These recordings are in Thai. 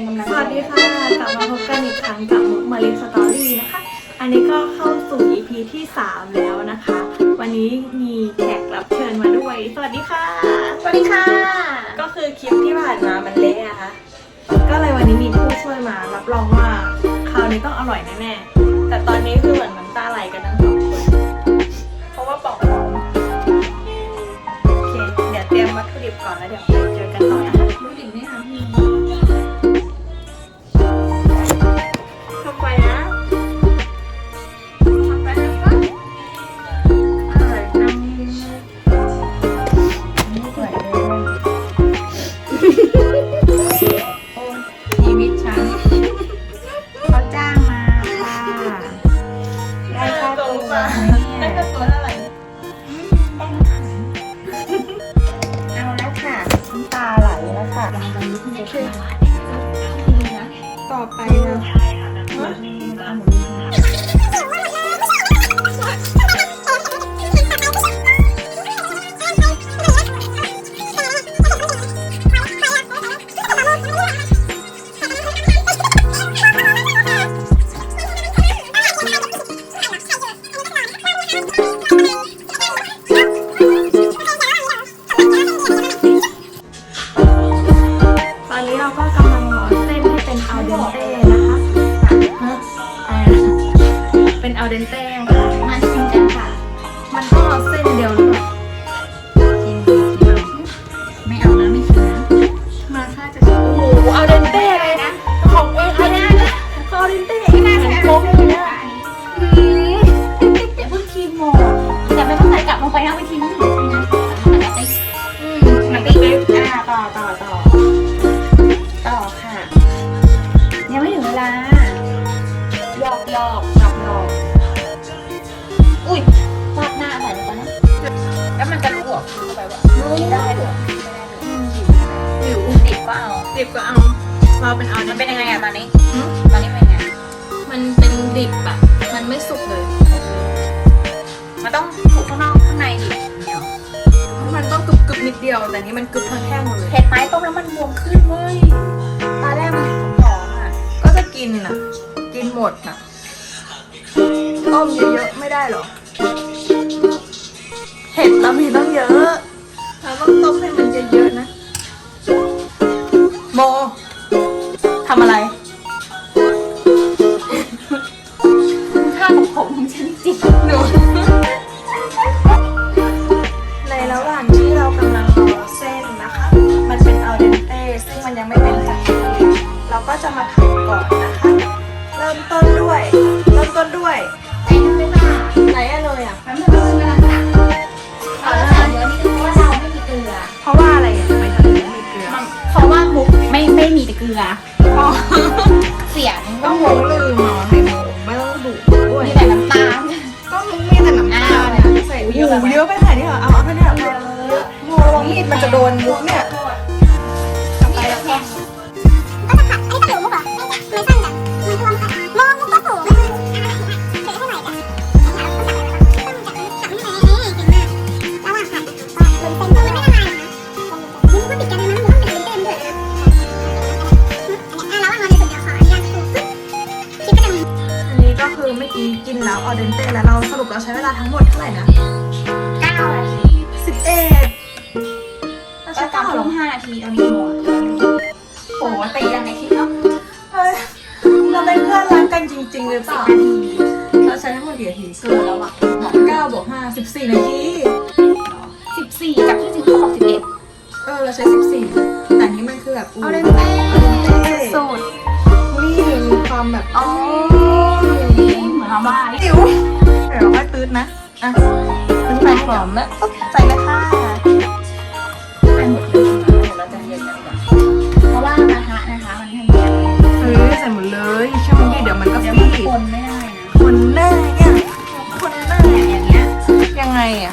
งกำลังสวัสดีค่ะ กลับมาพบกันอีกครั้งกับมุกมารีสตอรี่นะคะ อันนี้ก็เข้าสู่ EP ที่ 3 แล้วนะคะ วันนี้มีแขกรับเชิญมาด้วย สวัสดีค่ะ สวัสดีค่ะ ก็คือคลิปที่ผ่านมามันเละนะคะ ก็เลยวันนี้มีผู้ช่วยมา รับรองว่าคราวนี้ต้องอร่อยแน่ๆ แต่ตอนนี้คือเหมือนน้ำตาไหลกันทั้งสองคนเพราะว่าปอกหอมโอเค เดี๋ยวเตรียมวัตถุดิบก่อนแล้วเดี๋ยวไปเจอกันต่อนะคะ ไหลแล้วค่ะต่อไปนะ เป็นอัลเดนเต้นะคะฮะอะไรนะเป็นอัลเดนเต้ค่ะมาชิมกันค่ะ มันก็เส้นเดียวหรือเปล่าชิมชิมชิมไม่เอานะไม่ชิมนะมาค่ะจะโอ้โหอัลเดนเต้เลยนะ ของเองเลยนะอัลเดนเต้ไม่น่าใช่โค้โค้งกเลเลยยนะนะอย่าเพิ่งชิมหมดแต่ไม่ต้องใส่กลับลงไปนะไป ดิบก็เอาเราเป็นอัลเดมันนเป็นเต้ยังไงอะตอนนี้ ตอนนี้เป็นยังไง มันเป็นดิบอะมันไม่สุกเลย มันต้องถูกข้างนอกข้างในดิเนี่ยมันต้องกรึบกรึบๆนิดเดียว แต่นี้มันกรึบทั้งแท่งหมดเลย เผ็ดไหมต้มแล้วมันบวมขึ้นเว้ย ตอนแรกมันหอมๆอะก็จะกินน่ะ กินหมดน่ะ ต้มเยอะๆไม่ได้หรอเห็ดเรามีต้องเยอะ เราต้องต้มให้มันเยอะๆนะ ก็จะมาทำก่อนนะคะ เริ่มต้นด้วย เริ่มต้นด้วยไอ้นั่นเลไหนอะเลยอะแป๊บนึงเรกำลังตักเอาละค่ะเดี๋ยวนี้เพราะว่าเราไม่มีเกลือเพราะว่าอะไรอะทำไมถึงไม่มีเกลือเพราะว่ามุกไม่ไม่มีเกลือ เสียงก็ต้องหมูลืมหรอไข่หมูไม่ต้องดุด้วยมีแต่น้ำตาลก็มุกมีแต่น้ำตาลเนี่ยใส่หูเยอะไปไหนเนี่ยเอาเอาแค่นี้ยพอโมระวังมีดมันจะโดนมุกเนี่ย เดนเต้แล้วเราสรุปเราใช้เวลาทั้งหมดเท่าไหร่นะเก้านาทีสิบเอ็ดเราก็ใช้ตอเก้านเหลรองห้านาทีตอนนี้หมดโอ้โหตีกันในคลิปเนาะเฮ้ยเราเป็นเพื่อนรักกันจริงๆหรือเปสิบล่านาทีเราใช้ทั้งหมดกี่นาทีเกินแล้วอะเก้าบวกห้าสิบสี่นาทีสิบสี่จากที่จริงเขาบอกสิบเอ็ดเออเราใช้สิบสี่แต่อันนี้มันคือแบบเอาเดนเต้สูตรนี่มีความแบบอ๋อเห มือนเราบ้าจิ๋วเดี๋ยวเราค่อยตื้ดนะ อะมันใส่หอมแล้วปุ๊บใส่เลยค่ะไปหมดเลยเดี๋ยวเราจะเย็นกันก่อนเพราะว่ากระทะนะคะมันทำงานเฮ้ยใส่หมดเลยช่วงนี้เดี๋ยวมันก็เดี๋ยวฟีมันดคนไม่ได้นะคนหน้าเนี่ยคนหน้าเนี่ยอย่างเงี้ยยังไงอะ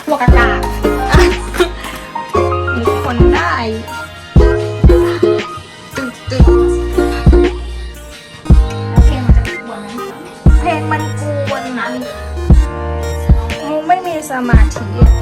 สมาธิ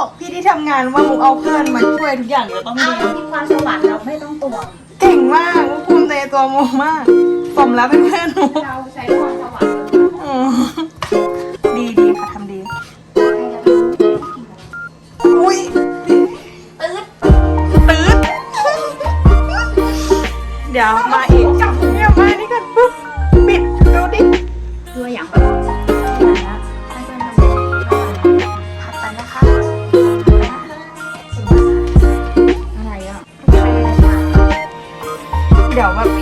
บอกพี่ที่ทำงานว่ามุกเอาเพื่อนมาช่วยทุกอย่างเดี๋ยวต้องเอาดีเรามีความสวรรค์เราไม่ต้องตวงเก่งมากมุกภูมิใจในตัวมุกมากสมแล้วเป็นเพื่อนมุกเราใช้ความสวรรค์อืมดีดีค่ะทำดีให้เราอุ้ยตืดตื้ดเดี๋ยวมา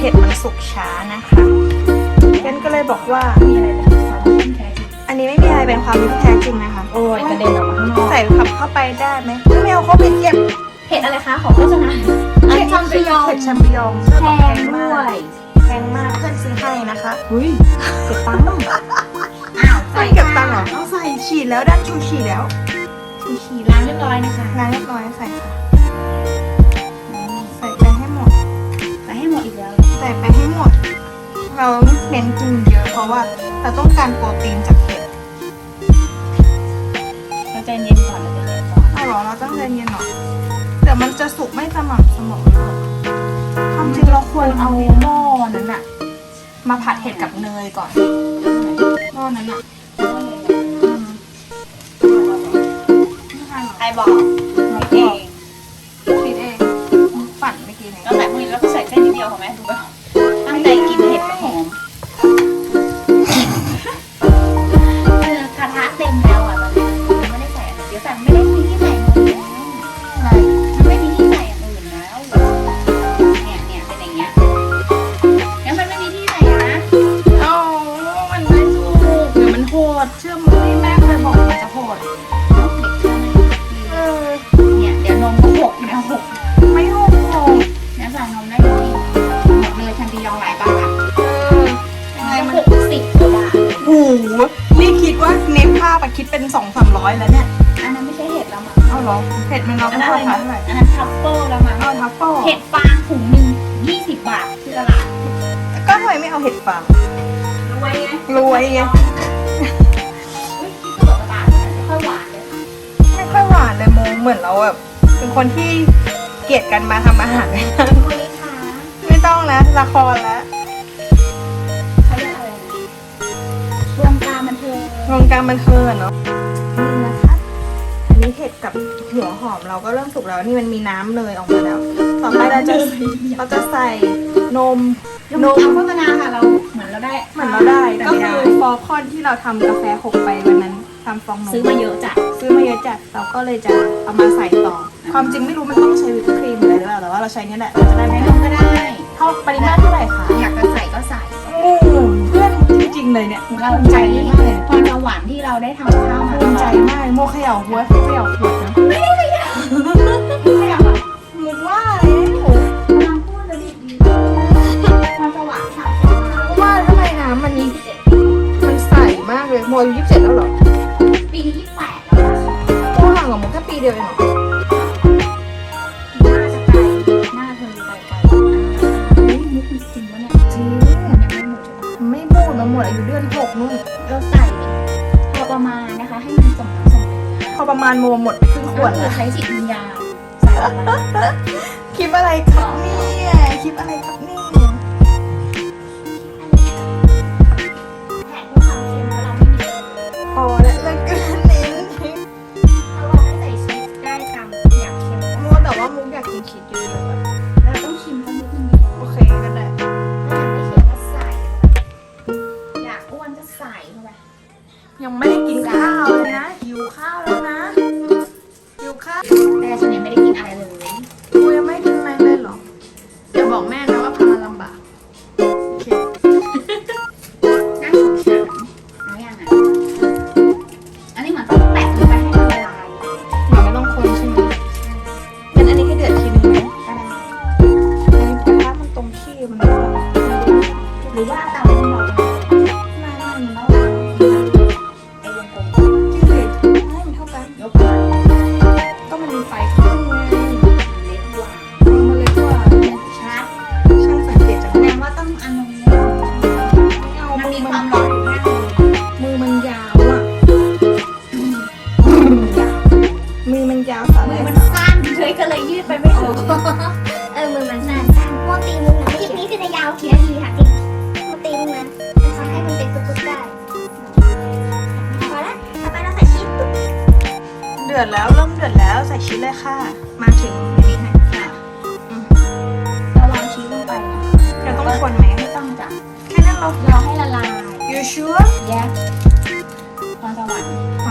ดี๋ยวแบบเผ็ดมันสุกช้านะคะเคนก็เลยบอกว่า มีอะไรเป็นความที่แท้จริงอันนี้ไม่มีอะไรเป็นความที่แท้จริงนะคะ โอ้ยกระเด็นออกมาข้างนอกใส่ขับเข้าไปได้ไหมไม่เอาเข้าไปเก็บเผ็ดอะไรคะขอโฆษณาอันนี้เผ็ดชัมปิญองเผ็ดแชมปิญองแพงด้วมากยแพงมากเพื่อนซื้อให้นะคะเฮ้ยเก็บตังค์อ้าวใส่เก็บตังค์เหรอเอาใส่ฉีดแล้วด้านชูฉีดแล้ว ชูชีล้างเรียบร้อยนะคะล้างเรียบร้อยใส่ค่ะ เราเน้นกินเยอะเพราะว่าเราต้องการโปรตีนจากเห็ดเราใจเย็นก่อนเราใจเย็นก่อนเอาเหรอเราต้องใจเย็นหรอเดี๋ยวมันจะสุกไม่สม่ำเสมอหรอกความจริงเราควรเอาหม้อนั้นอะมาผัดเห็ดกับเนยก่อนหม้อนั้นอะอืมไม่ทันหรอใครบอกไม่เองคิดเองปั่นเมื่อกี้นี้เราใส่พวกนี้แล้วก็ใส่เส้นนิดเดียวพอไหมดูแบ ดี๋ยวมันโหดเชื่อมือที่แม่เคยบอกมันจะโหดต้องเด็กเชื่อไหมเออเนี่ยเดี๋ยวนมก็หกเนี่ยหกไม่โหดโหดเนี่ยสั่งนมได้ไหมหมดเลยชันตียองหลายบาทเออยังไงมันมันหกสิบกว่าบาทโอ้โหนี่คิดว่าเน็ตภาพอะคิดเป็นสองสามร้อยแล้วเนี่ย อันนั้นไม่ใช่เห็ดแล้วมั้งเอาเหรอเผ็ดมันเราอันก็นั้นอะไรราคานะเท่าไหร่อันนั้นทัฟเฟิลแล้วมั้งเอาทัฟเฟิลเห็ดฟางถุงหนึ่งยี่สิบบาทที่ตลาดก็ทำไมไม่เอาเห็ดฟางรวยไงรวยไง เฮ้ยที่ตลาดตลาดมันไม่ค่อยหวานเลยไม่ค่อยหวานเลยโมเหมือนเราแบบเป็นคนที่เกลียดกันมาทำอาหารคุยค่ะไม่ต้องแล้วละครแล้วเขาเรียกอะไรนะวงการบันเทิงวงการบันเทิงอะเนาะนี่นะคะ อันนี้เห็ดกับหัวหอมเราก็เริ่มสุกแล้วนี่มันมีน้ำเลยออกมาแล้ว ต่อไปเราจะเราจะใส่นมนมโฆษณาค่ะเราเหมือนเราได้เหมือนเราได้แต่ก็ไม่คืได้ อฟอร์คอนที่เราทำกาแฟหกไปวันนั้นทำฟองนมซื้อมาเยอะจัดซื้อมาเยอะจัดเราก็เลยจะเอามาใส่ต่อ ความจริงไม่รู้มันต้องใช้วิปครีมหรืออะไรหรือเปล่าแต่ว่าเราใช้เนี่ยแหละเราจะได้ไม่ไม่นมก็ได้ เท่าปริมาตรเท่าไหร่คะอยากจะใส่ก็ใส่โอ้เพื่อนจริงๆเลยเนี่ยเราภูมิใจใจมามากกเลยความสวรรค์ที่เราได้ทำข้าวมาภูมิใจมากโมเขย่าหัวเขย่าขวดนะ ม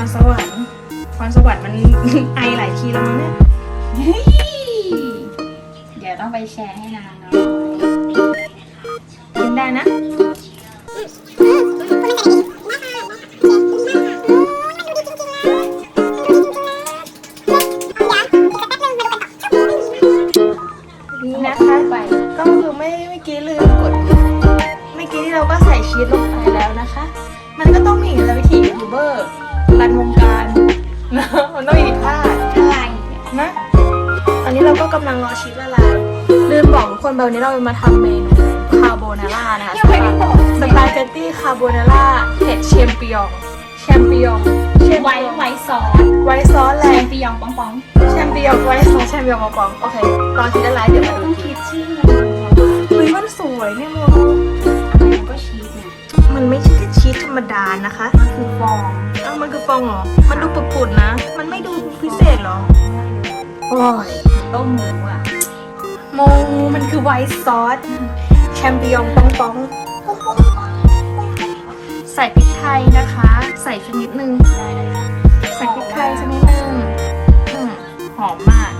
รสวรรค์พรสวรรค์มัน ไอหลายทีแล้วมั้งเนี่ยเฮ้ยเดี๋ยวต้องไปแชร์ให้นางเนาะกินได้นะนี่นะคะไปก็คือไม่เมื่อกี้ลืมกดเมื่อกี้ที่เราก็ใส่ชีสลงไปแล้วนะคะ มันก็ต้องมีแล้ววิธียูทูบเบอร์ รันวงการนะมันต้องมีผิดพลาดอะไรเนี่ยนะ ตอนนี้เราก็กำลังรอชีสละลายลืมบอกทุกคนแบบวันนี้เรามาทำเมนูคาโบนาร่านะคะยังไม่ได้บอกสปาเกตตี้คาโบนาร่าเผ็ดเชมปิยองแชมปิยองเชมไว้ปิยองไว้ซอสไว้ซอสแหแชละมปิยองปองปองแชมปิยองไว้ซอสแชมปิยองมาปองโอเครอชีสละลายเดี๋ยวมาต้ดูองทีคิดชื่อมันเฮ้ยมันสวยเนี่ยโม มันก็ชีสเนี่ยมันไม่ใช่แค่ชีสธรรมดานะคะ มันคือฟองเอ้า มันคือฟองเหรอ มันดูปุดๆนะ มันไม่ดูพิเศษเหรอ โอ้ยต้มหมูอะโมมันคือไวท์ซอส แชมปิยองปองปอง ใส่พริกไทยนะคะ ใส่ชนิดนึงได้เลยค่ะใส่พริกไทยชนิดนึงอืมหอมมาก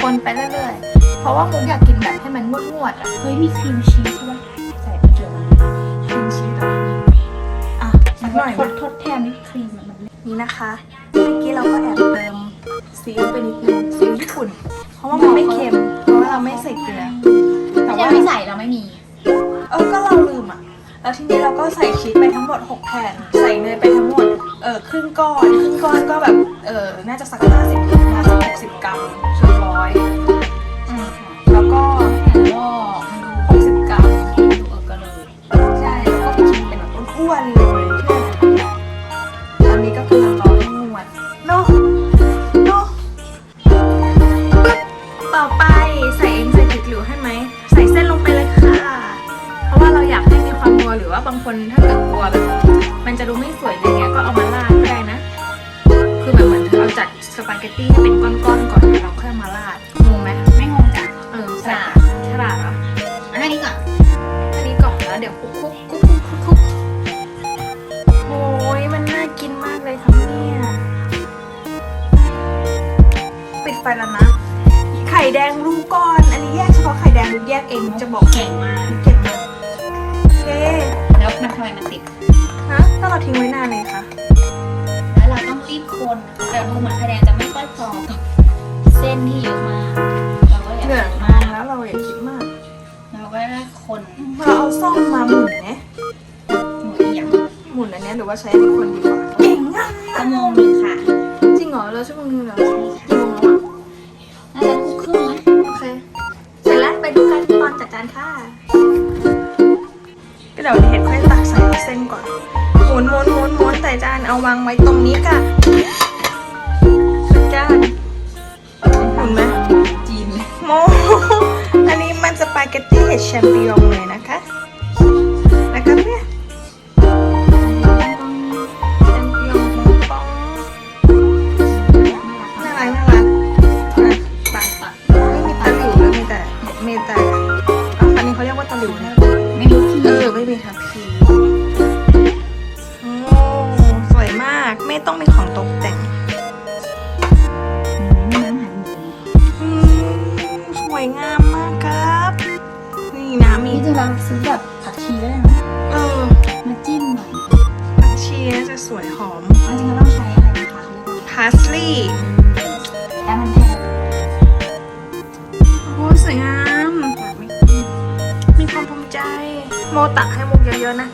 คนไปเรื่อยๆ เพราะว่ามุกอยากกินแบบให้มันงวดๆอะ เฮ้ยมีครีมชีสใช่ปะใส่ หน่อยทมาดทดแทนนี่ครีมอะมันนี่นะคะ เมื่อกี้เราก็แอบเติมซีอิ๊วไปนิดนึงซีอิ๊วญี่ปุ่น เพราะว่ามันไม่เค็ม เพราะว่าเราไม่ใส่เกลือ แต่แต่ว่าว่าไม่ใส่เราไม่มี เออ ก็เราลืมอะ แล้วทีนี้เราก็ใส่ชีสไปทั้งหมด 6 แผ่น ใส่เนยไปทั้งหมด เออครึ่งก้อน ครึ่งก้อนก็แบบ เออน่าจะสัก50 50 60กรัมส่วนร้อยอืมแล้วก็ก็60กรัมดูเออกระเลย ใช่ แล้วก็กินเป็นแบบอ้วนๆเลยางคนถ้าเกิดกลัวแบบมันจะดูไม่สวยอะไรเงี้ยก็เอามาราดก็ได้นะ คือแบบเหมือนเราจัดสปาเกตตี้ให้เป็นก้อนๆก่อนแล้วเราค่อยมาราดงงไหมไม่งงจ้ะเออใส่ฉลาดฉลาดเหรออันนี้ก่อนอันนี้ก่อนแล้วเดี๋ยวคุกคุกคุกคุกคุกคุกโอ้ยมันน่ากินมากเลยครับเนี่ยปิดไฟแล้วนะไข่แดงรูก่อน อันนี้แยกเฉพาะไข่แดงแยกเองจะบอกเก่งมากเก่งมาก ทำไมมันติด ฮะก็เราทิ้งไว้นานเลยค่ะแล้วเราต้องรีบคนแต่ดูเหมือนคะแนนจะไม่ค่อยพอกับเส้นที่เยอะมากเราก็อยากเหนื่อยคนมามากกแล้วเราอย่าคิดมาก เราก็ได้คนเราเอาซ่อมมาหมุนไหมหมูอีหยังหมุนอันเนี้ยหรือว่าใช้อันนี้คนดีกว่าเก่งอะชั่วโมงหนึ่งค่ะ จริงเหรอเราชั่วโมงนึงเหรอกี่โมงแล้วอะน่าจะทุกครึ่งไหมโอเคเสร็จแล้วไปดูกันตอนจัดจานค่ะก็ เดี๋ยวเห็ดค่อยตักใส่เส้นก่อนหมุนหมุนหมุนหมุนใส่จานเอาวางไว้ตรงนี้ค่ะจัดจานหมุนไหมจีนโมอันนี้มันสปาเกตตี้เห็ดแชมปิญองเลยนะคะ ไม่ต้องมีของตกแต่งไม่น้ำหันหมูอืมสวยงามมากครับ นี่น้ำมีนี่จะเราซื้อแบบผักชีก็ได้นะเออมาจิ้มหน่อยผักชีน่าจะสวยหอมจริงๆเราต้องใช้อะไรนะคะพาสลีย์แต่มันแพงโอ้สวยงาม มีความภูมิใจ โมตักให้มุกเยอะๆนะ